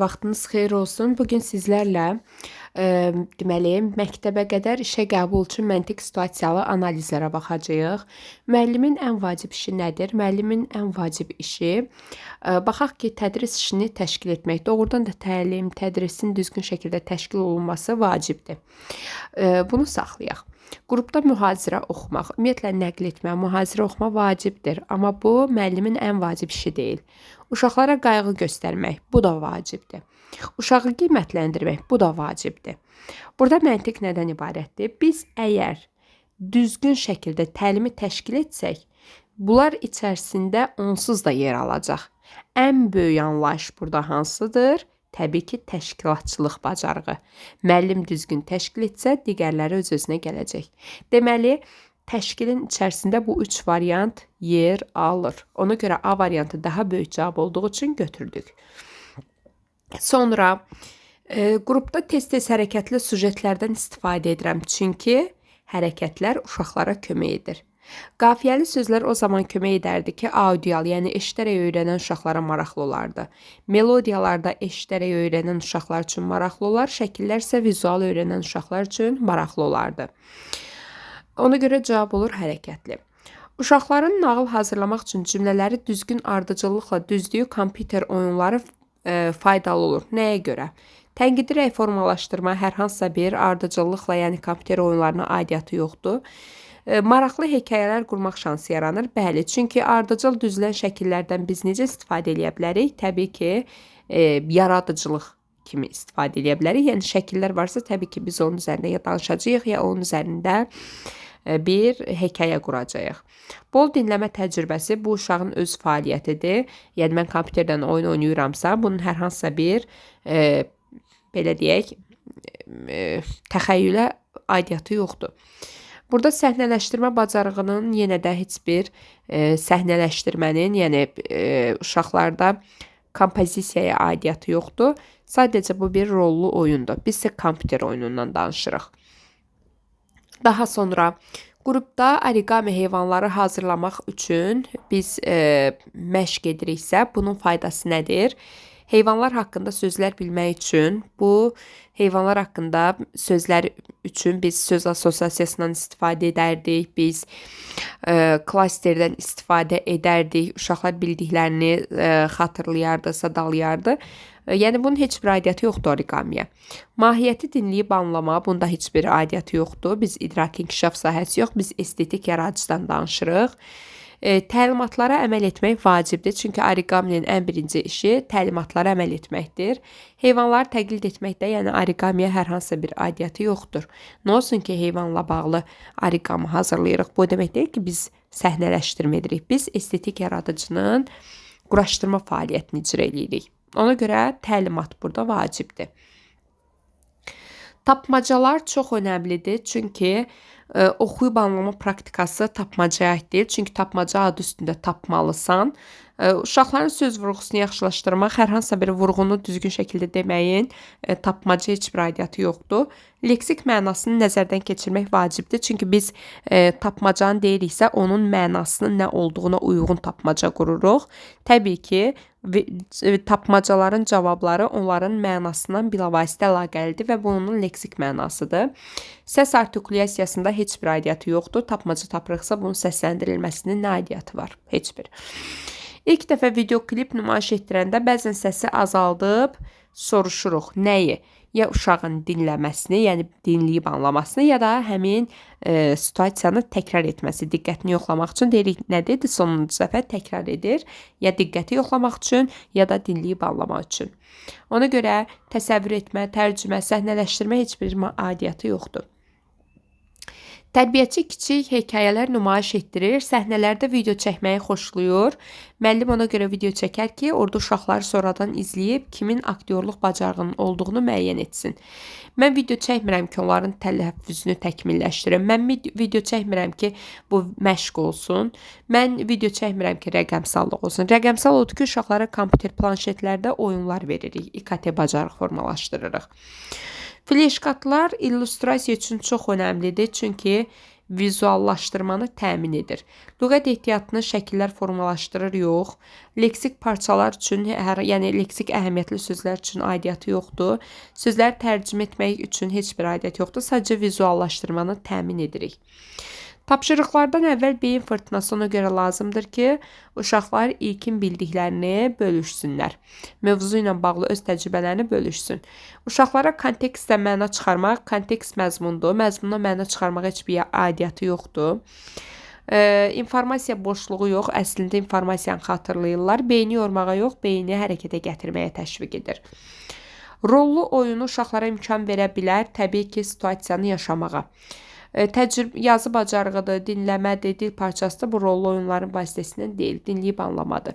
Vaxtınız xeyir olsun. Bu gün sizlərlə e, deməli, məktəbə qədər işə qəbul üçün məntiq situasiyalı analizlərə baxacağıq. Müəllimin ən vacib işi nədir? Müəllimin ən vacib işi e, baxaq ki, tədris işini təşkil etmək. Doğrudan da təlim, tədrisin düzgün şəkildə təşkil olunması vacibdir. E, bunu saxlayaq. Qrupda mühazirə oxumaq, ümumiyyətlə nəql etmə, mühazirə oxuma vacibdir, amma bu müəllimin ən vacib işi deyil. Uşaqlara qayğı göstərmək, bu da vacibdir. Uşağı qiymətləndirmək, bu da vacibdir. Burada məntiq nədən ibarətdir? Biz əgər düzgün şəkildə təlimi təşkil etsək, bunlar içərisində onsuz da yer alacaq. Ən böyük anlayış burada hansıdır? Təbii ki, təşkilatçılıq bacarığı. Müəllim düzgün təşkil etsə, digərləri öz-özünə gələcək. Deməli, təşkilin içərisində bu üç variant yer alır. Ona görə A variantı daha böyük cavab olduğu üçün götürdük. Sonra e, qrupda tez-tez hərəkətli sujetlərdən istifadə edirəm, çünki hərəkətlər uşaqlara kömək edir. Qafiyəli sözlər o zaman kömək edərdi ki, audial, yəni eşidərək öyrənən uşaqlara maraqlı olardı. Melodiyalarda eşidərək öyrənən uşaqlar üçün maraqlı olar, şəkillər isə vizual öyrənən uşaqlar üçün maraqlı olardı. Ona görə cavab olur hərəkətli. Uşaqların nağıl hazırlamaq üçün cümlələri düzgün ardıcıllıqla düzdüyü kompüter oyunları e, faydalı olur. Nəyə görə? Tənqidi rəy formalaşdırma hər hansısa bir ardıcıllıqla, yəni kompüter oyunlarına aidiyyatı yoxdur. Maraqlı hekayələr qurmaq şansı yaranır. Bəli, çünki ardıcıl düzülən şəkillərdən biz necə istifadə edə bilərik? Təbii ki, e, yaradıcılıq kimi istifadə edə bilərik. Yəni şəkillər varsa, təbii ki, biz onun üzərində ya danışacağıq, ya onun üzərində bir hekayə quracağıq. Bol dinləmə təcrübəsi bu uşağın öz fəaliyyətidir. Yəni mən kompüterdən oyun oynayıramsa, bunun hər hansısa bir e, belə deyək, e, təxəyyülə aidiyyatı yoxdur. Burada səhnələşdirmə bacarığının yenə də heç bir e, səhnələşdirmənin, yəni e, uşaqlarda kompozisiyaya aidiyyatı yoxdur. Sadəcə bu bir rollu oyundur. Biz isə kompüter oyunundan danışırıq. Daha sonra qrupda origami heyvanları hazırlamaq üçün biz e, məşq ediriksə, bunun faydası nədir? Heyvanlar haqqında sözlər bilmək üçün bu heyvanlar haqqında sözlər üçün biz söz assosiasiyasından istifadə edərdik. Biz e, klasterdən istifadə edərdik. Uşaqlar bildiklərini e, xatırlayardı, sadalayardı. E, yəni bunun heç bir aidiyyəti yoxdur origamiyə. Mahiyyəti dinləyib anlama, bunda heç bir aidiyyəti yoxdur. Biz idrak inkişaf sahəsi yox, biz estetik yaradıcıdan danışırıq. E, təlimatlara əməl etmək vacibdir, çünki oriqaminin ən birinci işi təlimatlara əməl etməkdir. Heyvanları təqlid etməkdə, yəni oriqamiyə hər hansısa bir aidiyyəti yoxdur. Nə olsun ki, heyvanla bağlı oriqami hazırlayırıq. Bu demək deyil ki, biz səhnələşdirmə edirik. Biz estetik yaradıcının quraşdırma fəaliyyətini icra edirik. Ona görə təlimat burada vacibdir. Tapmacalar çox önəmlidir, çünki e, oxuyub anlama praktikası tapmacaya aiddir. Çünki tapmaca adı üstündə tapmalısan. E, uşaqların söz vurğusunu yaxşılaşdırmaq, hər hansısa bir vurğunu düzgün şəkildə deməyin e, tapmaca heç bir aidiyyatı yoxdur. Leksik mənasını nəzərdən keçirmək vacibdir. Çünki biz e, tapmacanı deyiriksə, onun mənasının nə olduğuna uyğun tapmaca qururuq. Təbii ki, tapmacaların cavabları onların mənasından bilavasitə əlaqəlidir və bunun leksik mənasıdır. Səs artikulyasiyasında heç bir aidiyyatı yoxdur. Tapmaca tapırıqsa bunun səsləndirilməsinin nə aidiyyatı var? Heç bir. İlk dəfə video klip nümayiş etdirəndə bəzən səsi azaldıb soruşuruq nəyi? Ya uşağın dinləməsini, yəni dinləyib anlamasını, ya da həmin e, situasiyanı təkrar etməsi, diqqətini yoxlamaq üçün deyirik nə dedi? Sonuncu dəfə təkrar edir, ya diqqəti yoxlamaq üçün, ya da dinləyib anlamaq üçün. Ona görə təsəvvür etmə, tərcümə, səhnələşdirmə heç bir aidiyyatı yoxdur. Tərbiyəçi kiçik hekayələr nümayiş etdirir, səhnələrdə video çəkməyi xoşlayır. Müəllim ona görə video çəkər ki, orada uşaqlar sonradan izləyib kimin aktyorluq bacarığının olduğunu müəyyən etsin. Mən video çəkmirəm ki, onların tələffüzünü təkmilləşdirim. Mən video çəkmirəm ki, bu məşq olsun. Mən video çəkmirəm ki, rəqəmsallıq olsun. Rəqəmsal odur ki, uşaqlara kompüter planşetlərdə oyunlar veririk, İKT bacarıq formalaşdırırıq. Fleşkartlar illüstrasiya üçün çox önəmlidir, çünki vizuallaşdırmanı təmin edir. Lüğət ehtiyatını şəkillər formalaşdırır, yox. Leksik parçalar üçün, hər, yəni leksik əhəmiyyətli sözlər üçün aidiyyatı yoxdur. Sözləri tərcümə etmək üçün heç bir aidiyyat yoxdur. Sadəcə vizuallaşdırmanı təmin edirik. Tapşırıqlardan əvvəl beyin fırtınası ona görə lazımdır ki, uşaqlar ilkin bildiklərini bölüşsünlər. Mövzu ilə bağlı öz təcrübələrini bölüşsün. Uşaqlara kontekstdə məna çıxarmaq, kontekst məzmundur. Məzmundan məna çıxarmağa heç bir aidiyyatı yoxdur. E, informasiya boşluğu yox, əslində informasiyanı xatırlayırlar. Beyni yormağa yox, beyni hərəkətə gətirməyə təşviq edir. Rollu oyunu uşaqlara imkan verə bilər, təbii ki, situasiyanı yaşamağa. E, təcrübə yazı bacarığıdır, dinləmədir, dil parçası da bu rollu oyunların vasitəsilə deyil, dinləyib anlamadır.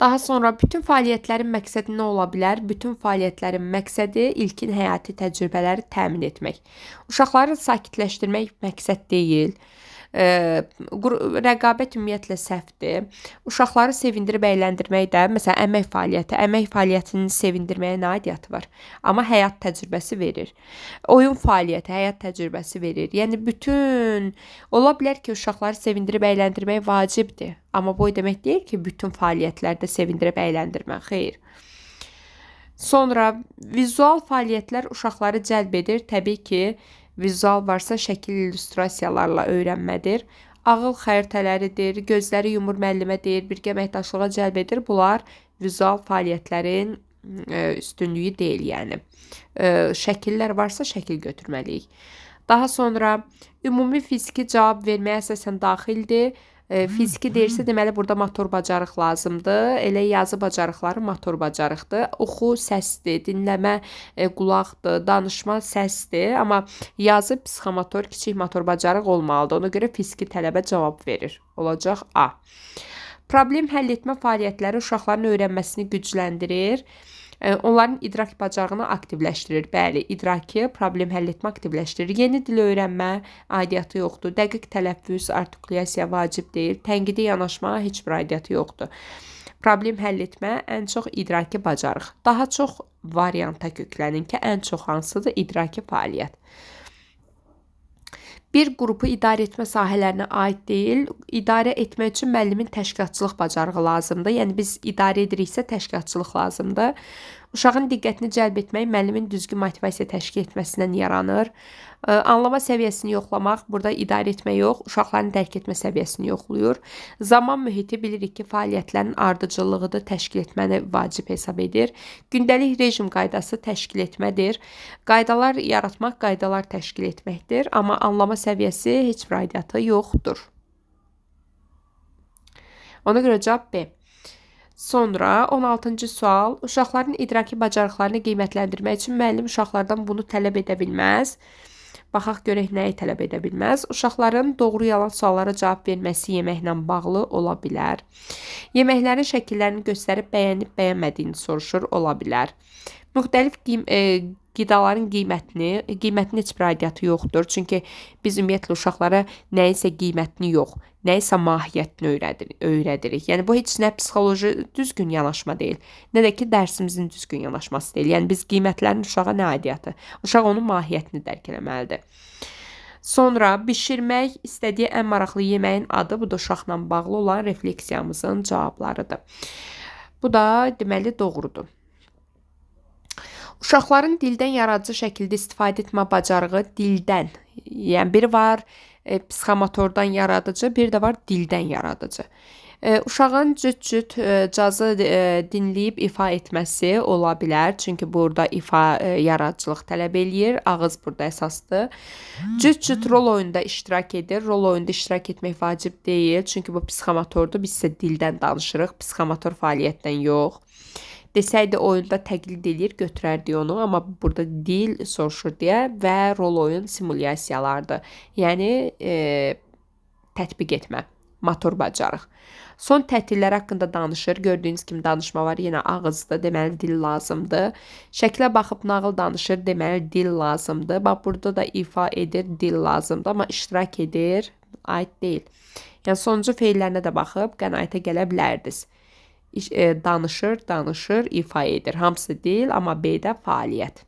Daha sonra bütün fəaliyyətlərin məqsədi nə ola bilər? Bütün fəaliyyətlərin məqsədi ilkin həyati təcrübələri təmin etmək. Uşaqları sakitləşdirmək məqsəd deyil rəqabət ümumiyyətlə səhvdir. Uşaqları sevindirib əyləndirmək də, məsələn, əmək fəaliyyəti, əmək fəaliyyətinin sevindirməyə nə aidiyyatı var? Amma həyat təcrübəsi verir. Oyun fəaliyyəti həyat təcrübəsi verir. Yəni bütün ola bilər ki, uşaqları sevindirib əyləndirmək vacibdir. Amma bu demək deyil ki, bütün fəaliyyətlərdə sevindirib əyləndirmək. Xeyr. Sonra vizual fəaliyyətlər uşaqları cəlb edir. Təbii ki, Vizual varsa şəkil illüstrasiyalarla öyrənmədir. Ağıl xəritələridir, gözləri yumur müəllimə deyir, birgə əməkdaşlığa cəlb edir. Bunlar vizual fəaliyyətlərin e, üstünlüyü deyil, yəni. E, şəkillər varsa şəkil götürməliyik. Daha sonra ümumi fiziki cavab verməyə əsasən daxildir. E, fiziki deyirsə, deməli burada motor bacarıq lazımdır. Elə yazı bacarıqları motor bacarıqdır. Oxu səsdir, dinləmə e, qulaqdır, danışma səsdir, amma yazı psixomotor kiçik motor bacarıq olmalıdır. Ona görə fiziki tələbə cavab verir. Olacaq A. Problem həll etmə fəaliyyətləri uşaqların öyrənməsini gücləndirir. Onların idrak bacarığını aktivləşdirir. Bəli, idraki problem həll etmə aktivləşdirir. Yeni dil öyrənmə aidiyyatı yoxdur. Dəqiq tələffüz, artikulyasiya vacib deyil. Tənqidi yanaşma heç bir aidiyyatı yoxdur. Problem həll etmə ən çox idraki bacarıq. Daha çox varianta köklənin ki, ən çox hansıdır? İdraki fəaliyyət bir qrupu idarə etmə sahələrinə aid deyil. İdarə etmək üçün müəllimin təşkilatçılıq bacarığı lazımdır. Yəni biz idarə ediriksə təşkilatçılıq lazımdır. Uşağın diqqətini cəlb etmək müəllimin düzgün motivasiya təşkil etməsindən yaranır. Anlama səviyyəsini yoxlamaq, burada idarə etmə yox, uşaqların dərk etmə səviyyəsini yoxlayır. Zaman mühiti bilirik ki, fəaliyyətlərin ardıcıllığı da təşkil etməni vacib hesab edir. Gündəlik rejim qaydası təşkil etmədir. Qaydalar yaratmaq, qaydalar təşkil etməkdir, amma anlama səviyyəsi heç bir aidiyyatı yoxdur. Ona görə cavab B. Sonra 16-cı sual. Uşaqların idraki bacarıqlarını qiymətləndirmək üçün müəllim uşaqlardan bunu tələb edə bilməz. Baxaq görək nəyi tələb edə bilməz. Uşaqların doğru yalan suallara cavab verməsi yeməklə bağlı ola bilər. Yeməklərin şəkillərini göstərib bəyənib bəyənmədiyini soruşur ola bilər. Müxtəlif qim e, qidaların qiymətini, qiymətin heç bir aidiyyatı yoxdur. Çünki biz ümumiyyətlə uşaqlara nəyisə qiymətini yox, nəyisə mahiyyətini öyrədir, öyrədirik. Yəni bu heç nə psixoloji düzgün yanaşma deyil, nə də ki dərsimizin düzgün yanaşması deyil. Yəni biz qiymətlərin uşağa nə aidiyyatı? Uşaq onun mahiyyətini dərk etməlidir. Sonra bişirmək istədiyi ən maraqlı yeməyin adı bu da uşaqla bağlı olan refleksiyamızın cavablarıdır. Bu da deməli doğrudur. Uşaqların dildən yaradıcı şəkildə istifadə etmə bacarığı dildən, yəni biri var e, psixomotordan yaradıcı, bir də var dildən yaradıcı. E, uşağın cüt-cüt e, cazı e, dinləyib ifa etməsi ola bilər. Çünki burada ifa e, yaradıcılıq tələb eləyir. Ağız burada əsasdır. Cüt-cüt rol oyunda iştirak edir. Rol oyunda iştirak etmək vacib deyil. Çünki bu psixomotordur. Biz isə dildən danışırıq, psixomotor fəaliyyətdən yox. Desəydi oyunda təqlid eləyir, götürərdi onu, amma burada dil soruşur deyə və rol oyun simulyasiyalardır. Yəni e, tətbiq etmə, motor bacarıq. Son tətillər haqqında danışır. Gördüyünüz kimi danışma var. Yenə ağızda, deməli dil lazımdır. Şəklə baxıb nağıl danışır, deməli dil lazımdır. Bax burada da ifa edir, dil lazımdır, amma iştirak edir, aid deyil. Yəni sonuncu feillərinə də baxıb qənaətə gələ bilərdiniz e, danışır, danışır, ifa edir. Hamısı deyil, amma B-də fəaliyyət.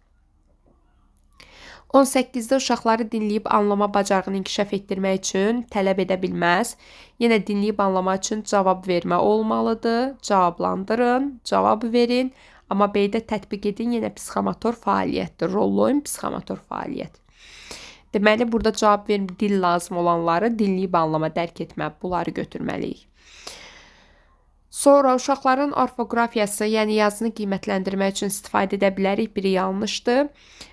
18-də uşaqları dinləyib anlama bacarığını inkişaf etdirmək üçün tələb edə bilməz. Yenə dinləyib anlamaq üçün cavab vermə olmalıdır. Cavablandırın, cavab verin. Amma B-də tətbiq edin yenə psixomotor fəaliyyətdir. Rollu oyun psixomotor fəaliyyət. Deməli burada cavab verim dil lazım olanları dinləyib anlama, dərk etmə, bunları götürməliyik. Sonra uşaqların orfoqrafiyası, yəni yazını qiymətləndirmək üçün istifadə edə bilərik. Biri yanlışdır.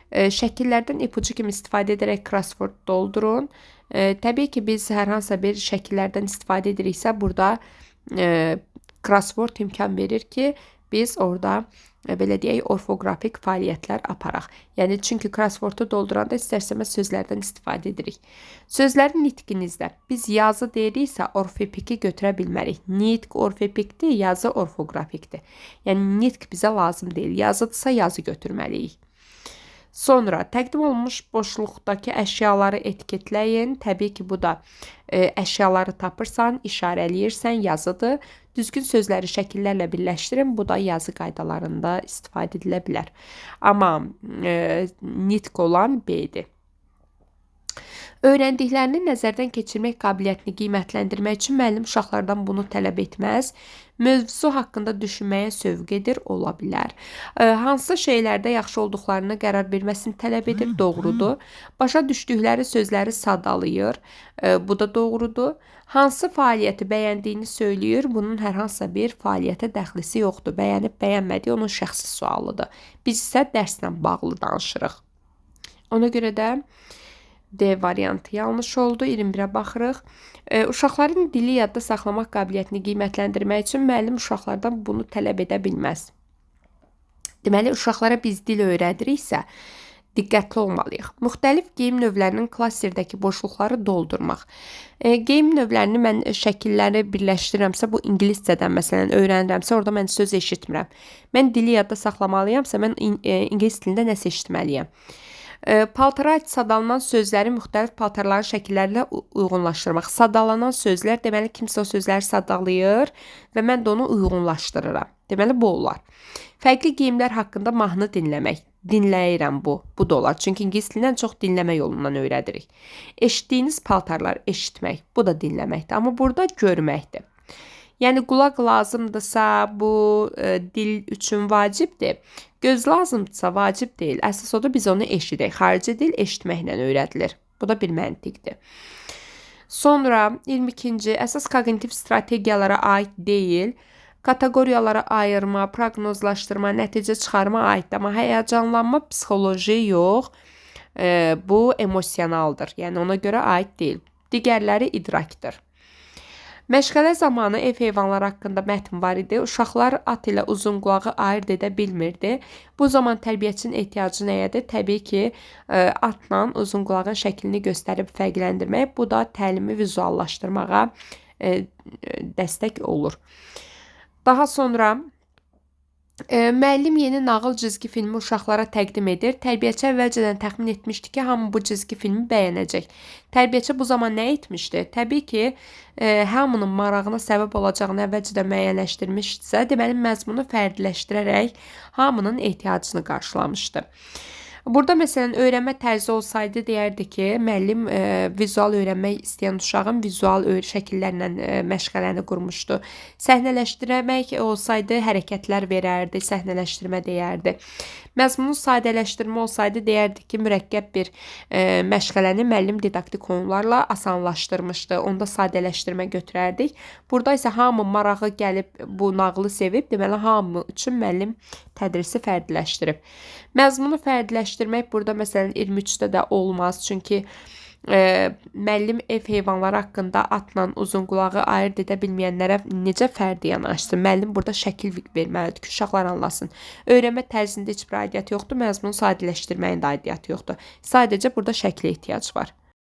E, şəkillərdən ipucu kimi istifadə edərək crossword doldurun. E, təbii ki, biz hər hansısa bir şəkillərdən istifadə ediriksə, burada e, crossword imkan verir ki, biz orada belə deyək, orfoqrafik fəaliyyətlər aparaq. Yəni çünki crossword-u dolduranda istərsəməz sözlərdən istifadə edirik. Sözlərin nitqinizdə biz yazı deyiriksə orfepiki götürə bilmərik. Nitq orfepikdir, yazı orfoqrafikdir. Yəni nitq bizə lazım deyil. Yazıdırsa yazı götürməliyik. Sonra təqdim olunmuş boşluqdakı əşyaları etiketləyin. Təbii ki, bu da e, əşyaları tapırsan, işarələyirsən, yazıdır. Düzgün sözləri şəkillərlə birləşdirin. Bu da yazı qaydalarında istifadə edilə bilər. Amma e, nitq olan B-dir. Öyrəndiklərini nəzərdən keçirmək qabiliyyətini qiymətləndirmək üçün müəllim uşaqlardan bunu tələb etməz. Mövzusu haqqında düşünməyə sövq edir, ola bilər. E, hansı şeylərdə yaxşı olduqlarını qərar verməsini tələb edir, doğrudur. Başa düşdükləri sözləri sadalayır, e, bu da doğrudur. Hansı fəaliyyəti bəyəndiyini söyləyir, bunun hər hansısa bir fəaliyyətə dəxlisi yoxdur. Bəyənib bəyənmədiyi onun şəxsi sualıdır. Biz isə dərslə bağlı danışırıq. Ona görə də D variantı yanlış oldu. 21-ə baxırıq. E, uşaqların dili yadda saxlamaq qabiliyyətini qiymətləndirmək üçün müəllim uşaqlardan bunu tələb edə bilməz. Deməli, uşaqlara biz dil öyrədiriksə, diqqətli olmalıyıq. Müxtəlif geyim növlərinin klasterdəki boşluqları doldurmaq. E, geyim növlərini mən şəkilləri birləşdirirəmsə, bu ingiliscədən məsələn öyrənirəmsə, orada mən söz eşitmirəm. Mən dili yadda saxlamalıyamsa, mən in, e, ingilis dilində nəsə eşitməliyəm. Paltara aid sadallanan sözləri müxtəlif paltarların şəkillərlə uyğunlaşdırmaq. Sadalanan sözlər deməli kimsə o sözləri sadalayır və mən də onu uyğunlaşdırıram. Deməli bu olar. Fərqli geyimlər haqqında mahnı dinləmək. Dinləyirəm bu. Bu da olar. Çünki ingilis dilindən çox dinləmə yolundan öyrədirik. Eşitdiyiniz paltarlar eşitmək. Bu da dinləməkdir. Amma burada görməkdir. Yəni qulaq lazımdırsa, bu e, dil üçün vacibdir. Göz lazımdırsa vacib deyil. Əsas odur biz onu eşidək. Xarici dil eşitməklə öyrədilir. Bu da bir məntiqdir. Sonra 22-ci əsas koqnitiv strategiyalara aid deyil. Kateqoriyalara ayırma, proqnozlaşdırma, nəticə çıxarma aiddir. Amma həyəcanlanma psixoloji yox, e, bu emosionaldır. Yəni ona görə aid deyil. Digərləri idrakdır. Məşğələ zamanı ev heyvanları haqqında mətn var idi. Uşaqlar at ilə uzun qulağı ayırd edə bilmirdi. Bu zaman tərbiyəçinin ehtiyacı nəyədir? Təbii ki, e, atla uzun qulağın şəklini göstərib fərqləndirmək. Bu da təlimi vizuallaşdırmağa e, dəstək olur. Daha sonra e, müəllim yeni nağıl cizgi filmi uşaqlara təqdim edir. Tərbiyəçi əvvəlcədən təxmin etmişdi ki, hamı bu cizgi filmi bəyənəcək. Tərbiyəçi bu zaman nə etmişdi? Təbii ki, e, hamının marağına səbəb olacağını əvvəlcədən müəyyənləşdirmişdisə, deməli məzmunu fərdiləşdirərək hamının ehtiyacını qarşılamışdı. Burada məsələn öyrənmə tərzi olsaydı deyərdi ki, müəllim e, vizual öyrənmək istəyən uşağın vizual şəkillərlə e, məşğələni qurmuşdu. Səhnələşdirmək olsaydı hərəkətlər verərdi, səhnələşdirmə deyərdi. Məzmunun sadələşdirmə olsaydı deyərdi ki, mürəkkəb bir e, məşğələni müəllim didaktik oyunlarla asanlaşdırmışdı. Onda sadələşdirmə götürərdik. Burada isə hamı marağı gəlib bu nağılı sevib, deməli hamı üçün müəllim tədrisi fərdiləşdirib. Məzmunu fərdiləşdirmək burada məsələn 23-də də olmaz. Çünki e, müəllim ev heyvanları haqqında atla uzun qulağı ayırd edə bilməyənlərə necə fərdi yanaşsın? Müəllim burada şəkil verməlidir ki, uşaqlar anlasın. Öyrənmə tərzində heç bir aidiyyəti yoxdur, məzmunu sadələşdirməyin də aidiyyəti yoxdur. Sadəcə burada şəklə ehtiyac var.